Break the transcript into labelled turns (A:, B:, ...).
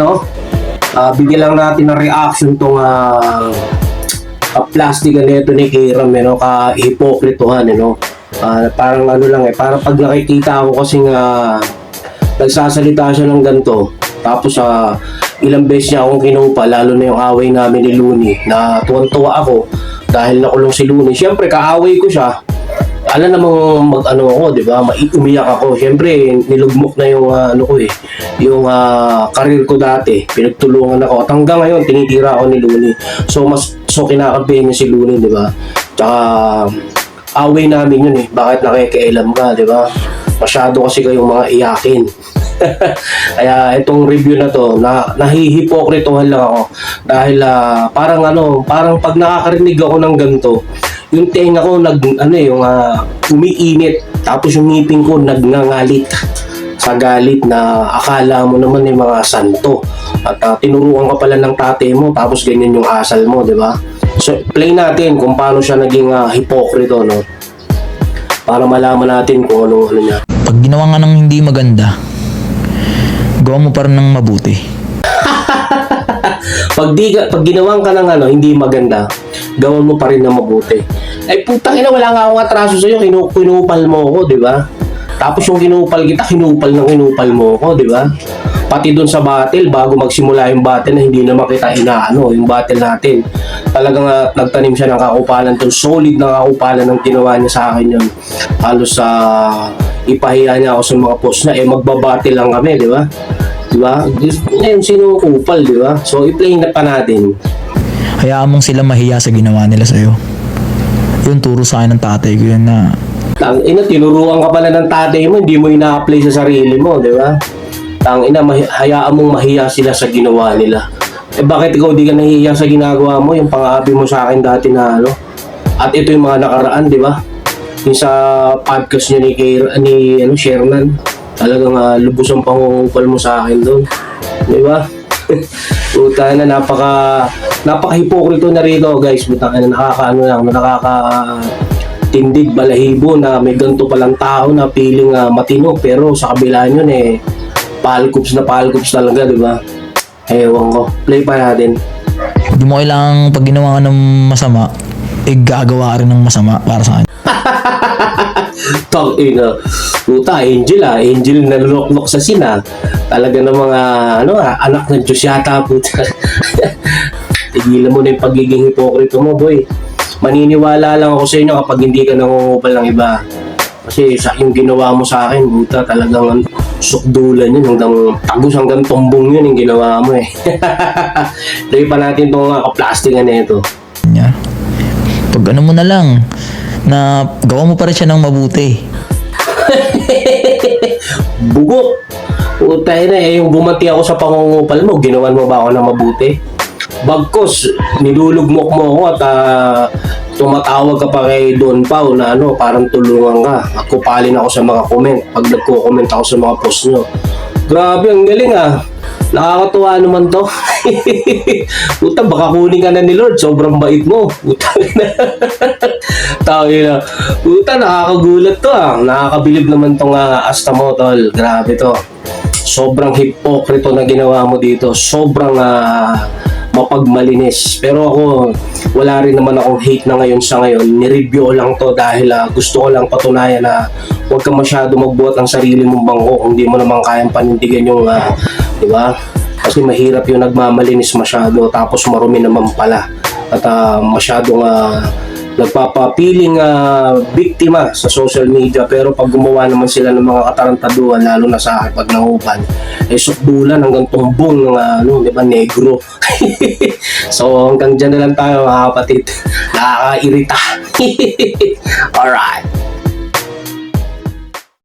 A: no? Ah, bigyan lang natin ng reaction tong ah uh, plastic na ito ni Kiram, eh, no? ka-hipokritohan, eh, no? Ah, parang ano lang eh, parang pag nakikita ako kasi nga nagsasalita siya ng ganito, tapos sa ilang beses niya akong kinupa, lalo na yung away namin ni Looney, na tuwan-tuwa ako dahil nakulong si Looney. Siyempre, kaaway ko siya, alam namang mag ano ako, 'di ba? Mai- Umiyak ako. Siyempre, nilugmok na yung ah, ano ko eh, yung ah, career ko dati. Pinagtulungan ako. At hanggang ngayon tinitira ako ni Looney. So mas so kinakampihan niya si Looney, 'di ba? Tsaka away namin yun eh. Bakit nakikialam ka, 'di ba? Masyado kasi kayong mga iyakin. Kaya itong review na to, na nahihipokritohan lang ako dahil ah, parang ano, parang pag nakakarinig ako ng ganito, yung tenga ko nag ano eh, yung ah, umiinit tapos yung ngipin ko nagngangalit sa galit na akala mo naman yung mga santo at ah, tinuruan ka pala ng tate mo tapos ganyan yung asal mo, di ba? So, play natin kung paano siya naging ah, hipokrito, no? Para malaman natin kung ano, ano niya.
B: Pag ginawa nga ng hindi maganda, gawa mo pa rin ng mabuti.
A: Pag, di, pag ginawan ka ng ano, hindi maganda, gawin mo pa rin na mabuti. Ay, putang ina, wala nga akong atraso sa'yo, kinu kinupal mo ako, di ba? Tapos yung kinupal kita, kinupal ng kinupal mo ako, di ba? Pati dun sa battle, bago magsimula yung battle na hindi naman kita inaano, yung battle natin. Talagang ah, nagtanim siya ng kakupalan dun, solid na kakupalan ng ginawa niya sa akin yun. Halos sa ipahiya niya ako sa mga post na, eh magbabattle lang kami, di ba? Di ba? Ngayon, sino kupal, di ba? So, i-play na pa natin.
B: Hayaan mong sila mahiya sa ginawa nila sa'yo. Yun, turo sa akin ng tatay ko yun na
A: Tang ina, tinuruan ka pala ng tatay mo, hindi mo ina-apply sa sarili mo, di ba? Tang ina, hayaan mong mahiya sila sa ginawa nila. Eh bakit ikaw di ka nahihiya sa ginagawa mo? Yung pang-aabi mo sa akin dati na ano? At ito yung mga nakaraan, di ba? Yung sa podcast niya ni, Kay, ni ano, Sherman, talagang uh, lubos ang pangungupal mo sa akin doon. Di ba? Puta na, napaka, napaka-hipokrito na rito, guys. Puta na, nakakaano lang, nakaka, tindig balahibo na may ganito palang tao na piling ah, matino pero sa kabila yun eh palkups na palkups talaga di ba ewan ko play pa natin
B: Hindi mo kailangang pag ginawa ka ng masama, eh gagawa ka rin ng masama para sa akin.
A: tang ina. Puta angel ah. Angel na luklok sa sina talaga ng mga ano ah, anak ng Diyos yata tigilan mo na yung pagiging hipokrito mo boy. Maniniwala lang ako sa inyo kapag hindi ka nangungupal ng iba. Kasi sa yung ginawa mo sa akin puta talagang sukdulan yun. Hanggang tagos hanggang tumbong yun yung ginawa mo eh. Play pa natin itong uh, kaplastingan na ito
B: Niya. Pag ano mo na lang, na gawa mo pa rin siya ng mabuti.
A: Bugo. Utay na eh, yung bumati ako sa pangungupal mo, ginawan mo ba ako ng mabuti? Bagkos, nilulugmok mo ako at ah, tumatawag ka pa kay Don Pao na ano, parang tulungan ka. At kupalin ako sa mga comment pag nagko-comment ako sa mga post nyo. Grabe, ang galing ah. Nakakatuwa naman to. Puta, baka kunin ka na ni Lord. Sobrang bait mo. Puta na. Tao na. Puta, nakakagulat to ah. Nakakabilib naman tong uh, asta mo, tol. Grabe to. Sobrang hipokrito na ginawa mo dito. Sobrang ah, mapagmalinis. Pero ako, wala rin naman akong hate na ngayon sa ngayon. Nireview ko lang to dahil ah, gusto ko lang patunayan na huwag ka masyado magbuhat ng sarili mong bangko kung di mo naman kayang panindigan yung, ah, di ba? Kasi mahirap yung nagmamalinis masyado tapos marumi naman pala. At ah, masyadong ah, nagpapapiling ah, biktima sa social media pero pag gumawa naman sila ng mga katarantaduhan lalo na sa akin pag nangupan eh sukdulan hanggang tumbong ng ah, ano, di ba, negro. so hanggang dyan na lang tayo mga kapatid. Nakakairita. Alright.